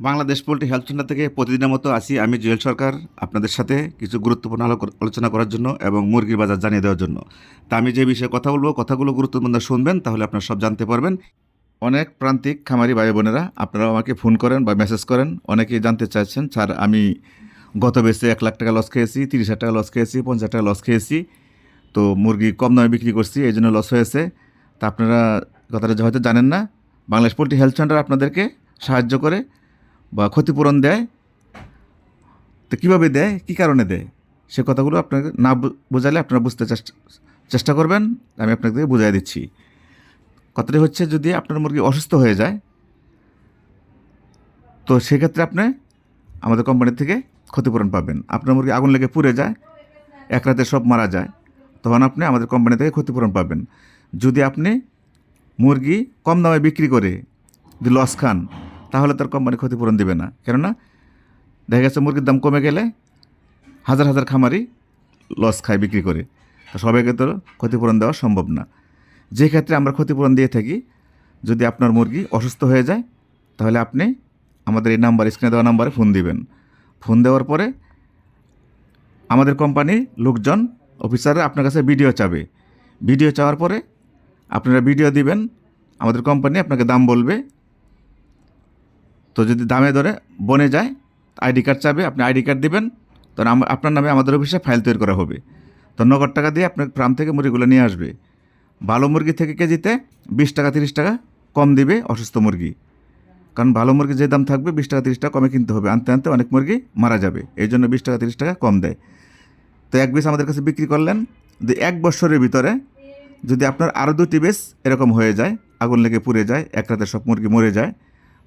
Bangladesh poultry health centre থেকে প্রতিদিনের মতো আসি আমি জুয়েল সরকার আপনাদের সাথে কিছু গুরুত্বপূর্ণ আলো- আলোচনা করার জন্য এবং মুরগির বাজার জানিয়ে দেওয়ার জন্য। তা আমি যে বিষয়ে কথা বলব, কথাগুলো গুরুত্বপূর্ণ শুনবেন, তাহলে আপনারা সব জানতে পারবেন। অনেক প্রান্তিক খামারি ভাই বোনেরা আপনারা আমাকে ফোন করেন বা মেসেজ করেন। অনেকেই জানতে চাইছেন, স্যার, আমি গত বেসে এক লাখ টাকা লস খেয়েছি, তিরিশ হাজার টাকা লস খেয়েছি, পঞ্চাশ টাকা লস খেয়েছি। তো মুরগি কম দামে বিক্রি করছি, এই জন্য লস হয়েছে। তা আপনারা কথাটা হয়তো জানেন না। বাংলাদেশ পোলট্রি হেলথ সেন্টার আপনাদেরকে সাহায্য করে। বা ক্ষতিপূরণ দেয়? তো কীভাবে দেয়? কী কারণে দেয়? সে কথাগুলো আপনাকে না বোঝালে আপনারা বুঝতে চেষ্টা চেষ্টা করবেন। আমি আপনাকে বুঝাই দিচ্ছি। কথাটি হচ্ছে যদি আপনার মুরগি অসুস্থ হয়ে যায়, তো সেক্ষেত্রে আপনি আমাদের কোম্পানি থেকে ক্ষতিপূরণ পাবেন। আপনার মুরগি আগুন লেগে পুড়ে যায়, এক রাতে সব মারা যায়, তখন আপনি আমাদের কোম্পানি থেকে ক্ষতিপূরণ পাবেন। যদি আপনি মুরগি কম দামে বিক্রি করে যদি লস খান তাহলে তার কোম্পানি ক্ষতিপূরণ দেবে না। কেননা, দেখা গেছে মুরগির দাম কমে গেলে হাজার হাজার খামারি লস খায় বিক্রি করে। সবাইকে তো ক্ষতিপূরণ দেওয়া সম্ভব না। যে ক্ষেত্রে আমরা ক্ষতিপূরণ দিয়ে থাকি, যদি আপনার মুরগি অসুস্থ হয়ে যায়, তাহলে আপনি আমাদের এই নাম্বার, স্ক্রিনে দেওয়া নাম্বারে ফোন দিবেন। ফোন দেওয়ার পরে আমাদের কোম্পানির লোকজন, অফিসাররা আপনার কাছে ভিডিও চাবে। ভিডিও চাওয়ার পরে আপনারা ভিডিও দিবেন, আমাদের কোম্পানি আপনাকে দাম বলবে তো যদি দামে ধরে বনে যায়, আইডি কার্ড চাবে, আপনি আইডি কার্ড দেবেন তখন আপনার নামে আমাদের অফিসে ফাইল তৈরি করা হবে। তো নগদ টাকা দিয়ে আপনার ফার্ম থেকে মুরগিগুলো নিয়ে আসবে। ভালো মুরগি থেকে কেজিতে বিশ টাকা, তিরিশ টাকা কম দিবে অসুস্থ মুরগি। কারণ ভালো মুরগি যে দাম থাকবে, বিশ টাকা, তিরিশ টাকা কমে কিনতে হবে। আনতে আনতে অনেক মুরগি মারা যাবে। এই জন্য বিশ টাকা, তিরিশ টাকা কম দেয়। তো এক বেশ আমাদের কাছে বিক্রি করলেন। যে এক বছরের ভিতরে যদি আপনার আরও দুটি বেশ এরকম হয়ে যায়, আগুন লেগে পুড়ে যায়, এক রাতে সব মুরগি মরে যায়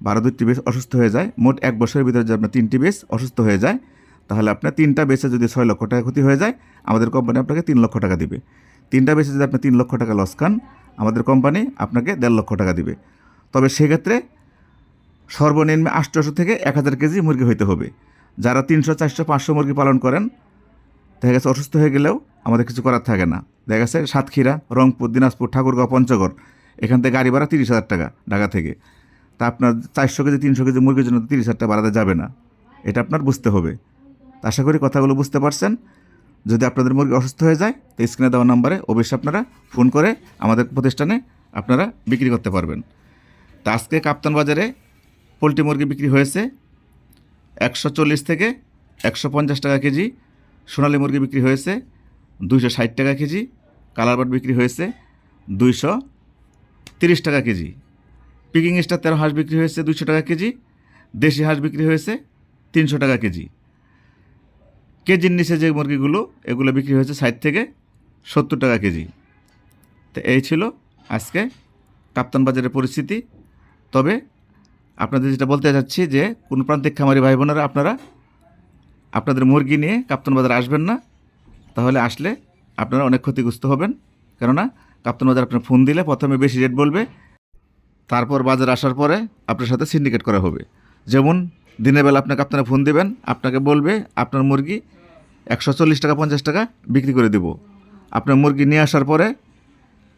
বারো দুটি বেশ অসুস্থ হয়ে যায়, মোট এক বছরের ভিতরে যদি আপনার তিনটি বেশ অসুস্থ হয়ে যায়, তাহলে আপনার তিনটা বেসে যদি ছয় লক্ষ টাকা ক্ষতি হয়ে যায়, আমাদের কোম্পানি আপনাকে তিন লক্ষ টাকা দিবে। তিনটা বেসে যদি আপনি তিন লক্ষ টাকা লস খান, আমাদের কোম্পানি আপনাকে দেড় লক্ষ টাকা দিবে। তবে সেক্ষেত্রে সর্বনিম্ন আটশোশো থেকে এক হাজার কেজি মুরগি হইতে হবে। যারা তিনশো, চারশো, পাঁচশো মুরগি পালন করেন, দেখা গেছে অসুস্থ হয়ে গেলেও আমাদের কিছু করার থাকে না। দেখা গেছে সাতক্ষীরা, রংপুর, দিনাজপুর, ঠাকুরগাঁও, পঞ্চগড়, এখান থেকে গাড়ি ভাড়া তিরিশ হাজার টাকা ঢাকা থেকে। তা আপনার চারশো কেজি, তিনশো কেজি মুরগির জন্য তিরিশ হাজার টাকা বাড়াতে যাবে না। এটা আপনার বুঝতে হবে। আশা করি কথাগুলো বুঝতে পারছেন। যদি আপনাদের মুরগি অসুস্থ হয়ে যায়, তো স্ক্রিনে দেওয়া নাম্বারে অবশ্যই আপনারা ফোন করে আমাদের প্রতিষ্ঠানে আপনারা বিক্রি করতে পারবেন। তা আজকে কাপ্তান বাজারে পোলট্রি মুরগি বিক্রি হয়েছে একশো চল্লিশ থেকে একশো পঞ্চাশ টাকা কেজি, সোনালী মুরগি বিক্রি হয়েছে দুইশো ষাট টাকা কেজি, কালার বাট বিক্রি হয়েছে দুইশো তিরিশ টাকা কেজি। পিকিং স্টার তেরো হাঁস বিক্রি হয়েছে দুশো টাকা কেজি, দেশি হাঁস বিক্রি হয়েছে তিনশো টাকা কেজি। কেজির নিচে যে মুরগিগুলো, এগুলো বিক্রি হয়েছে ষাট থেকে সত্তর টাকা কেজি। তো এই ছিল আজকে কাপ্তান বাজারের পরিস্থিতি। তবে আপনাদের যেটা বলতে চাচ্ছি যে, কোন প্রান্তিক খামারি ভাই বোনেরা আপনারা আপনাদের মুরগি নিয়ে কাপ্তান বাজার আসবেন না। তাহলে আসলে আপনারা অনেক ক্ষতিগ্রস্ত হবেন। কেননা কাপ্তান বাজার আপনার ফোন দিলে প্রথমে বেশি রেট বলবে তারপর বাজার আসার পরে আপনার সাথে সিন্ডিকেট করা হবে। যেমন, দিনের বেলা আপনাকে আপনারা ফোন দেবেন, আপনাকে বলবে, আপনার মুরগি একশো চল্লিশ টাকা, পঞ্চাশ টাকা বিক্রি করে দেব। আপনার মুরগি নিয়ে আসার পরে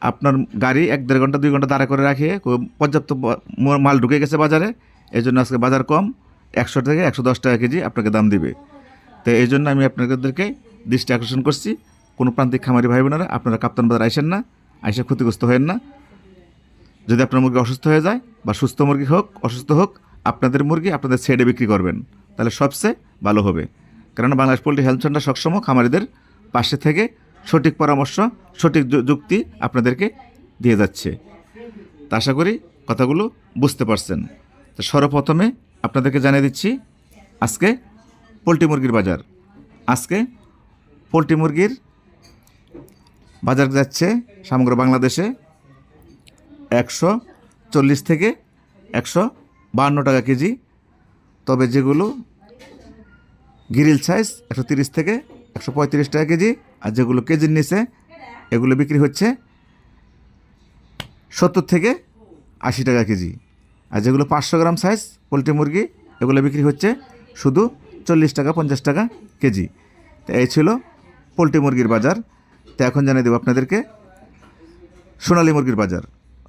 আপনার গাড়ি এক দেড় ঘণ্টা, দুই ঘণ্টা দাঁড়া করে রাখিয়ে পর্যাপ্ত মাল ঢুকে গেছে বাজারে। এই জন্য আজকে বাজার কম, একশো থেকে একশো দশ টাকা কেজি আপনাকে দাম দিবে। তো এই জন্য আমি আপনাদেরকে দৃষ্টি আকর্ষণ করছি। কোনো প্রান্তিক খামারি ভাই বোনেরা আপনারা কাপ্তান বাজার আইসেন না, আইসে ক্ষতিগ্রস্ত হয়েন না। যদি আপনার মুরগি অসুস্থ হয়ে যায় বা সুস্থ মুরগি হোক, অসুস্থ হোক, আপনাদের মুরগি আপনাদের ছেড়ে বিক্রি করবেন। তাহলে সবচেয়ে ভালো হবে। কেননা বাংলাদেশ পোলট্রি হেলথ সেন্টার সবসময় খামারিদের পাশে থেকে সঠিক পরামর্শ, সঠিক যুক্তি আপনাদেরকে দিয়ে যাচ্ছে। তা আশা করি কথাগুলো বুঝতে পারছেন। তো সর্বপ্রথমে আপনাদেরকে জানিয়ে দিচ্ছি, আজকে পোলট্রি মুরগির বাজার। আজকে পোলট্রি মুরগির বাজার যাচ্ছে সমগ্র বাংলাদেশে। একশো চল্লিশ থেকে একশো বাহান্ন টাকা কেজি। তবে যেগুলো গ্রিল সাইজ একশো তিরিশ থেকে একশো পঁয়ত্রিশ টাকা কেজি, আর যেগুলো কেজির নিচে, এগুলো বিক্রি হচ্ছে সত্তর থেকে আশি টাকা কেজি। আর যেগুলো পাঁচশো গ্রাম সাইজ পোলট্রি মুরগি, এগুলো বিক্রি হচ্ছে শুধু চল্লিশ টাকা পঞ্চাশ টাকা কেজি। তো এই ছিল পোলট্রি মুরগির বাজার। তো এখন জানিয়ে দেবো আপনাদেরকে সোনালী মুরগির বাজার।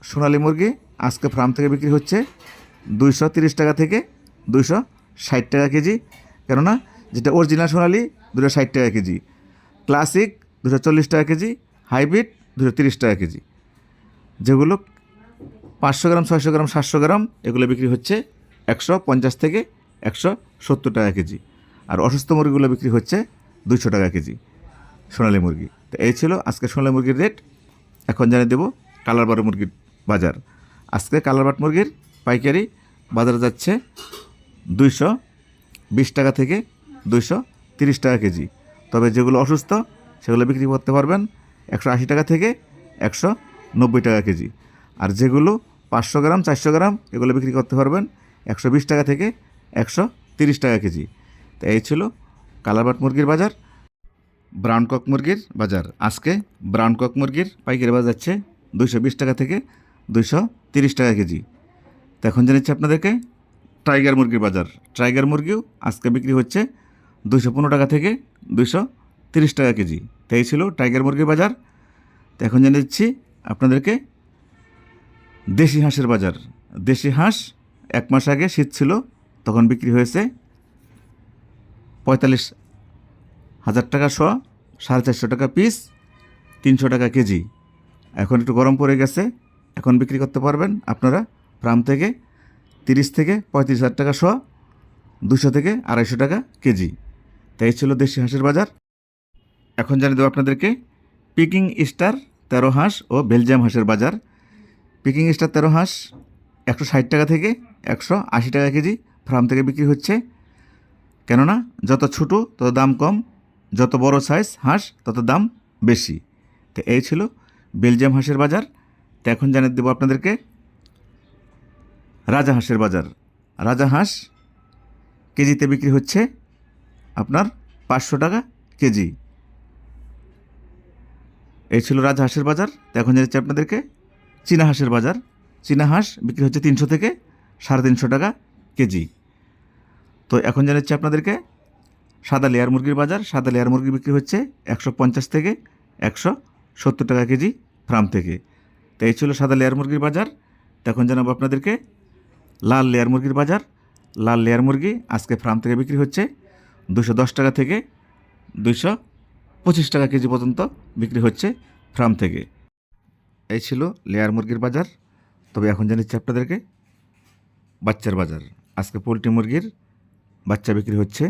সোনালী মুরগি আজকে ফার্ম থেকে বিক্রি হচ্ছে দুইশো তিরিশ টাকা থেকে দুইশো ষাট টাকা কেজি। কেননা যেটা অরিজিনাল সোনালি দুশো ষাট টাকা কেজি। ক্লাসিক দুশো চল্লিশ টাকা কেজি। হাইব্রিড দুশো তিরিশ টাকা কেজি। যেগুলো পাঁচশো গ্রাম, ছয়শো গ্রাম, সাতশো গ্রাম, এগুলো বিক্রি হচ্ছে একশো পঞ্চাশ থেকে একশো সত্তর টাকা কেজি। আর অসুস্থ মুরগিগুলো বিক্রি হচ্ছে দুশো টাকা কেজি সোনালী মুরগি। তো এই ছিল আজকে সোনালী মুরগির রেট এখন জানিয়ে দেবো কালারবাট মুরগির বাজার। আজকে কালারবাট মুরগির পাইকারি বাজারে যাচ্ছে দুইশো বিশ টাকা থেকে দুইশো তিরিশ টাকা কেজি। তবে যেগুলো অসুস্থ, সেগুলো বিক্রি করতে পারবেন একশো আশি টাকা থেকে একশো নব্বই টাকা কেজি। আর যেগুলো পাঁচশো গ্রাম, চারশো গ্রাম, এগুলো বিক্রি করতে পারবেন একশো বিশ টাকা থেকে একশো তিরিশ টাকা কেজি। তো এই ছিল কালারবাট মুরগির বাজার, ব্রাউন কক মুরগির বাজার। আজকে ব্রাউন কক মুরগির পাইকারি বাজার যাচ্ছে দুইশো বিশ টাকা থেকে দুইশো তিরিশ টাকা কেজি। তো এখন জানাচ্ছি আপনাদেরকে টাইগার মুরগির বাজার। টাইগার মুরগিও আজকে বিক্রি হচ্ছে দুইশো পনেরো টাকা থেকে দুইশো তিরিশ টাকা কেজি। তাই ছিল টাইগার মুরগির বাজার। তো এখন জানিয়ে দিচ্ছি আপনাদেরকে দেশি হাঁসের বাজার। দেশি হাঁস এক মাস আগে শীত ছিল, তখন বিক্রি হয়েছে পঁয়তাল্লিশ হাজার টাকা শ, সাড়ে চারশো টাকা পিস, তিনশো টাকা কেজি। এখন একটু গরম পড়ে গেছে এখন বিক্রি করতে পারবেন আপনারা ফার্ম থেকে তিরিশ থেকে পঁয়ত্রিশ হাজার টাকা শ দুশো থেকে আড়াইশো টাকা কেজি। তাই ছিল দেশি হাঁসের বাজার। এখন জানিয়ে দেবো আপনাদেরকে পিকিং স্টার তেরো হাঁস ও বেলজিয়াম হাঁসের বাজার। পিকিং স্টার তেরো হাঁস একশো ষাট টাকা থেকে একশো আশি টাকা কেজি ফার্ম থেকে বিক্রি হচ্ছে। কেননা যত ছোটো, তত দাম কম, যত বড় সাইজ হাঁস, তত দাম বেশি। তো এই ছিল বেলজিয়াম হাঁসের বাজার। তো এখন জানিয়ে দেবো আপনাদেরকে রাজা হাঁসের বাজার। রাজা হাঁস কেজিতে বিক্রি হচ্ছে আপনার পাঁচশো টাকা কেজি। এই ছিল রাজা হাঁসের বাজার। তো এখন জানাচ্ছি আপনাদেরকে চীনা হাঁসের বাজার। চীনা হাঁস বিক্রি হচ্ছে তিনশো থেকে সাড়ে তিনশো টাকা কেজি। তো এখন জানাচ্ছি আপনাদেরকে সাদা লেয়ার মুরগির বাজার। সাদা লেয়ার মুরগি বিক্রি হচ্ছে একশো পঞ্চাশ থেকে একশো সত্তর টাকা কেজি, ফার্ম থেকে। তো এই ছিল সাদা লেয়ার মুরগির বাজার। তো এখন জানাব আপনাদেরকে, লাল লেয়ার মুরগির বাজার। লাল লেয়ার মুরগি আজকে ফার্ম থেকে বিক্রি হচ্ছে দুশো দশ টাকা থেকে দুশো পঁচিশ টাকা কেজি পর্যন্ত বিক্রি হচ্ছে ফার্ম থেকে। এই ছিল লেয়ার মুরগির বাজার। তবে এখন জানিচ্ছি আপনাদেরকে, বাচ্চার বাজার। আজকে পোলট্রি মুরগির বাচ্চা বিক্রি হচ্ছে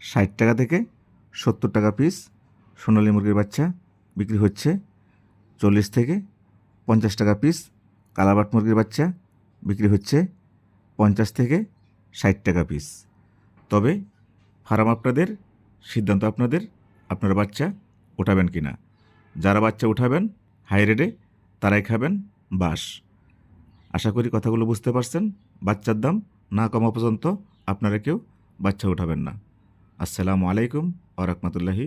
ষাট টাকা থেকে সত্তর টাকা পিস। সোনালী মুরগির বাচ্চা বিক্রি হচ্ছে চল্লিশ থেকে পঞ্চাশ টাকা পিস কালাবাট মুরগির বাচ্চা বিক্রি হচ্ছে পঞ্চাশ থেকে ষাট টাকা পিস তবে ফার্ম আপনাদের, সিদ্ধান্ত আপনাদের, আপনার বাচ্চা উঠাবেন কি না যারা বাচ্চা উঠাবেন হাই রেডে তারাই খাবেন বাস আশা করি কথাগুলো বুঝতে পারছেন। বাচ্চার দাম না কমা পর্যন্ত আপনারা কেউ বাচ্চা উঠাবেন না। আসসালামু আলাইকুম আ রহমতুল্লাহি